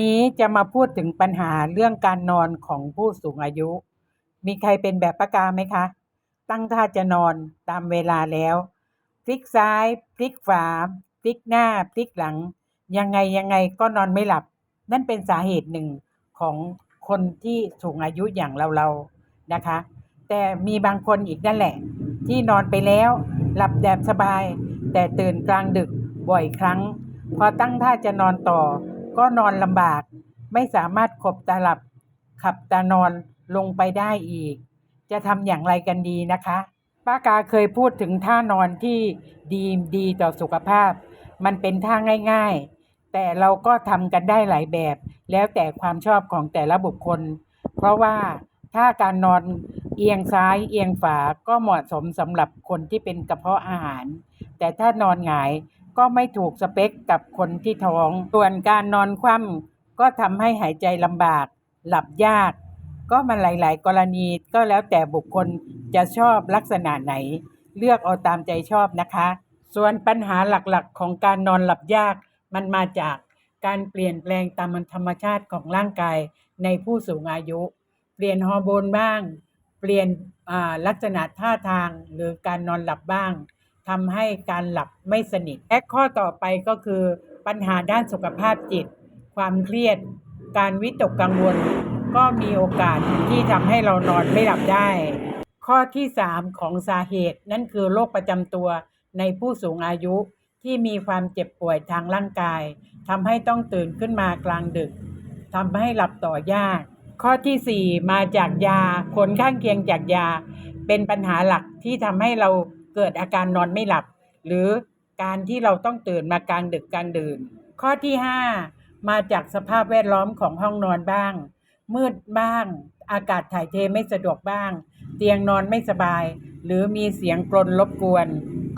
นี้จะมาพูดถึงปัญหาเรื่องการนอนของผู้สูงอายุ มีใครเป็นแบบปากกาไหมคะ ตั้งท่าจะนอนตามเวลาแล้ว พลิกซ้าย พลิกขวา พลิกหน้า พลิกหลัง ยังไงยังไงก็นอนไม่หลับ นั่นเป็นสาเหตุหนึ่งของคนที่สูงอายุอย่างเราๆนะคะ แต่มีบางคนอีกนั่นแหละ ที่นอนไปแล้ว หลับแบบสบาย แต่ตื่นกลางดึกบ่อยครั้ง พอตั้งท่าจะนอนต่อ ก็นอนลำบาก ไม่สามารถขบตาหลับ ขับตานอนลงไปได้อีก จะทำอย่างไรกันดีนะคะ ป้ากาเคยพูดถึงท่านอนที่ดีดีต่อสุขภาพ มันเป็นท่าง่าย ๆ แต่เราก็ทำกันได้หลายแบบ แล้วแต่ความชอบของแต่ละบุคคล เพราะว่าถ้าการนอนเอียงซ้ายเอียงฝาก็เหมาะสมสำหรับคนที่เป็นกระเพาะอาหาร แต่ถ้านอนหงาย ก็ไม่ถูกสเปคกับคนที่ท้อง ส่วนการนอนคว่ำก็ทำให้หายใจลำบาก หลับยาก ก็มันหลาย ๆ กรณีก็แล้วแต่บุคคลจะชอบลักษณะไหน เลือกเอาตามใจชอบนะคะ ส่วนปัญหาหลักๆ ของการนอนหลับยากมันมาจากการเปลี่ยนแปลงตามธรรมชาติของร่างกายในผู้สูงอายุ เปลี่ยนฮอร์โมนบ้าง เปลี่ยนลักษณะท่าทางหรือการนอนหลับบ้าง ทำให้การหลับไม่สนิทและข้อต่อไปก็คือ ปัญหาด้านสุขภาพจิต ความเครียด การวิตกกังวล ก็มีโอกาสที่ทำให้เรานอนไม่หลับได้ ข้อที่ 3 ของสาเหตุนั่นคือโรคประจำตัวในผู้สูงอายุที่มีความเจ็บป่วยทางร่างกายทำให้ต้องตื่นขึ้นมากลางดึกทำให้หลับต่อยาก ข้อทีสี่4 มาจากยาผลข้างเคียงจากยา เป็นปัญหาหลักที่ทำให้เรา เกิดอาการนอนไม่หลับ หรือการที่เราต้องตื่นมากลางดึกกลางดื่น ข้อที่ 5 มาจากสภาพแวดล้อมของห้องนอนบ้าง มืดบ้าง อากาศถ่ายเทไม่สะดวกบ้าง เตียงนอนไม่สบาย หรือมีเสียงกรนรบกวน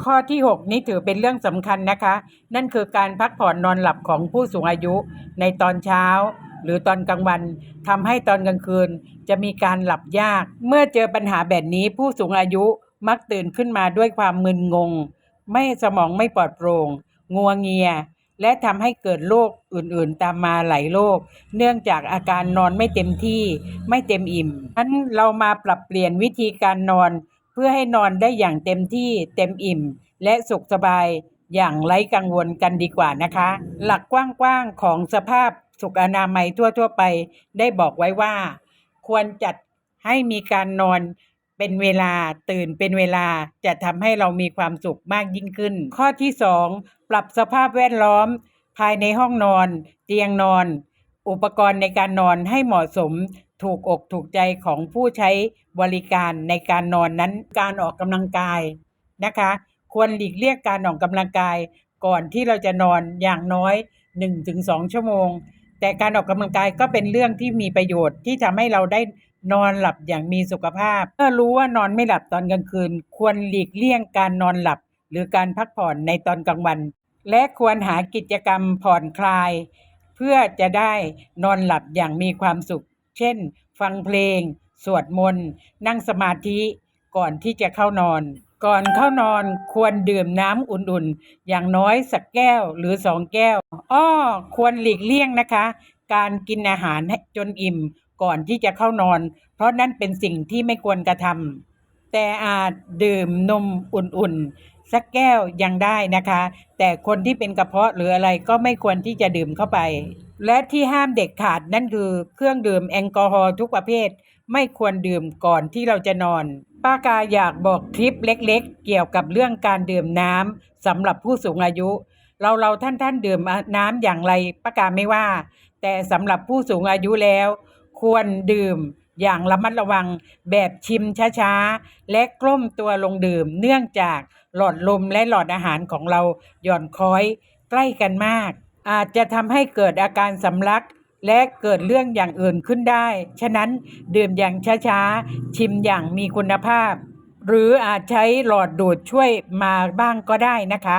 ข้อที่ 6 นี้ถือเป็นเรื่องสำคัญนะคะ นั่นคือการพักผ่อนนอนหลับของผู้สูงอายุในตอนเช้าหรือตอนกลางวันทำให้ตอนกลางคืน จะมีการหลับยาก เมื่อเจอปัญหาแบบนี้ผู้สูงอายุ มักตื่นขึ้นมาด้วยความมึนงง ไม่สมองไม่ปลอดโปร่ง งัวเงีย และทำให้เกิดโรคอื่นๆ ตามมาหลายโรค เนื่องจากอาการนอนไม่เต็มที่ ไม่เต็มอิ่มฉะนั้นเรามาปรับเปลี่ยนวิธีการนอน เพื่อให้นอนได้อย่างเต็มที่ เต็มอิ่ม และสุขสบายอย่างไร้กังวลกันดีกว่านะคะ หลักกว้างๆของสภาพสุขอนามัยทั่วๆไป ได้บอกไว้ว่า ควรจัดให้มีการนอน เป็นเวลาตื่นเป็นเวลาจะทำให้เรามีความสุขมากยิ่งขึ้น ข้อที่ 2 ปรับสภาพแวดล้อม ภายในห้องนอน เตียงนอน อุปกรณ์ในการนอนให้เหมาะสมถูกอกถูกใจของผู้ใช้บริการในการนอนนั้นการออกกำลังกายนะคะ ควรหลีกเลี่ยงการออกกำลังกาย ก่อนที่เราจะนอนอย่างน้อย 1-2 ชั่วโมง แต่การออกกำลังกายก็เป็นเรื่องที่มีประโยชน์ที่ทำให้เราได้ นอนหลับอย่างมีสุขภาพเมื่อรู้ว่านอนไม่หลับตอนกลางคืน ควรหลีกเลี่ยงการนอนหลับ หรือการพักผ่อนในตอนกลางวัน และควรหากิจกรรมผ่อนคลาย เพื่อจะได้นอนหลับอย่างมีความสุข เช่น ฟังเพลง สวดมนต์ นั่งสมาธิก่อนที่จะเข้านอน ก่อนเข้านอนควรดื่มน้ำอุ่นๆ อย่างน้อยสักแก้วหรือสองแก้ว อ้อ ควรหลีกเลี่ยงนะคะ การกินอาหารให้จนอิ่ม ก่อนที่จะเข้านอน เพราะนั่นเป็นสิ่งที่ไม่ควรกระทำแต่อาจดื่มนมอุ่นๆ สักแก้วยังได้นะคะ แต่คนที่เป็นกระเพาะหรืออะไรก็ไม่ควรที่จะดื่มเข้าไป และที่ห้ามเด็ดขาดนั่นคือเครื่องดื่มแอลกอฮอล์ทุกประเภท ไม่ควรดื่มก่อนที่เราจะนอนป้ากาอยากบอกคลิปเล็กๆ เกี่ยวกับเรื่องการดื่มน้ำสำหรับผู้สูงอายุ เราเราท่านท่านๆดื่มน้ำอย่างไรป้ากาไม่ว่า แต่สำหรับผู้สูงอายุแล้ว ควรดื่มอย่างระมัดระวังแบบชิมช้าๆ และกล้มตัวลงดื่ม เนื่องจากหลอดลมและหลอดอาหารของเราหย่อนคล้อยใกล้กันมาก อาจจะทำให้เกิดอาการสำลักและเกิดเรื่องอย่างอื่นขึ้นได้ ฉะนั้นดื่มอย่างช้าๆ ชิมอย่างมีคุณภาพ หรืออาจใช้หลอดดูดช่วยมาบ้างก็ได้นะคะ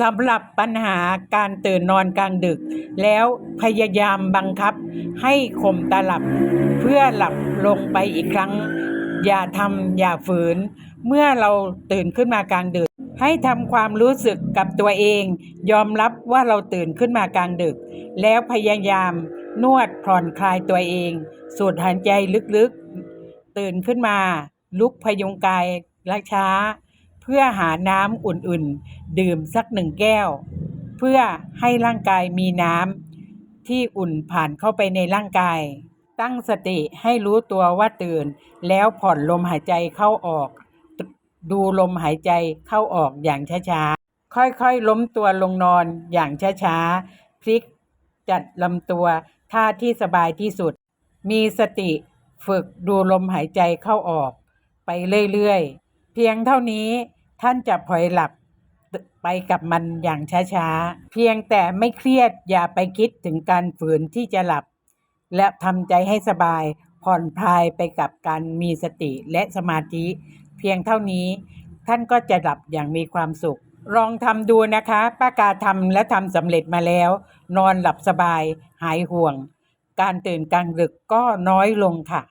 สำหรับปัญหาการตื่นนอนกลางดึก แล้วพยายามบังคับให้ข่มตาหลับ เพื่อหลับลงไปอีกครั้ง อย่าทำอย่าฝืน เมื่อเราตื่นขึ้นมากลางดึก ให้ทำความรู้สึกกับตัวเอง ยอมรับว่าเราตื่นขึ้นมากลางดึก แล้วพยายามนวดผ่อนคลายตัวเอง สูดหายใจลึกๆ ตื่นขึ้นมา ลุกพยุงกายและช้า พื่อหาน้ำอุ่นๆ ดื่มสักหนึ่งแก้ว เพื่อให้ร่างกายมีน้ำที่อุ่นผ่านเข้าไปในร่างกาย ตั้งสติให้รู้ตัวว่าตื่น แล้วผ่อนลมหายใจเข้าออก ดูลมหายใจเข้าออกอย่างช้าๆ ค่อยๆ ล้มตัวลงนอนอย่างช้าๆ พลิกจัดลำตัวท่าที่สบายที่สุด มีสติฝึกดูลมหายใจเข้าออก ไปเรื่อยๆ เพียงเท่านี้ ท่านจะพลอยหลับไปกับมันอย่างช้าๆ เพียงแต่ไม่เครียดอย่าไปคิดถึงการฝืนที่จะหลับ และทำใจให้สบายผ่อนคลายไปกับการมีสติและสมาธิ เพียงเท่านี้ท่านก็จะหลับอย่างมีความสุข ลองทำดูนะคะป้ากาทำและทำสำเร็จมาแล้ว นอนหลับสบายหายห่วง การตื่นกลางดึกก็น้อยลงค่ะ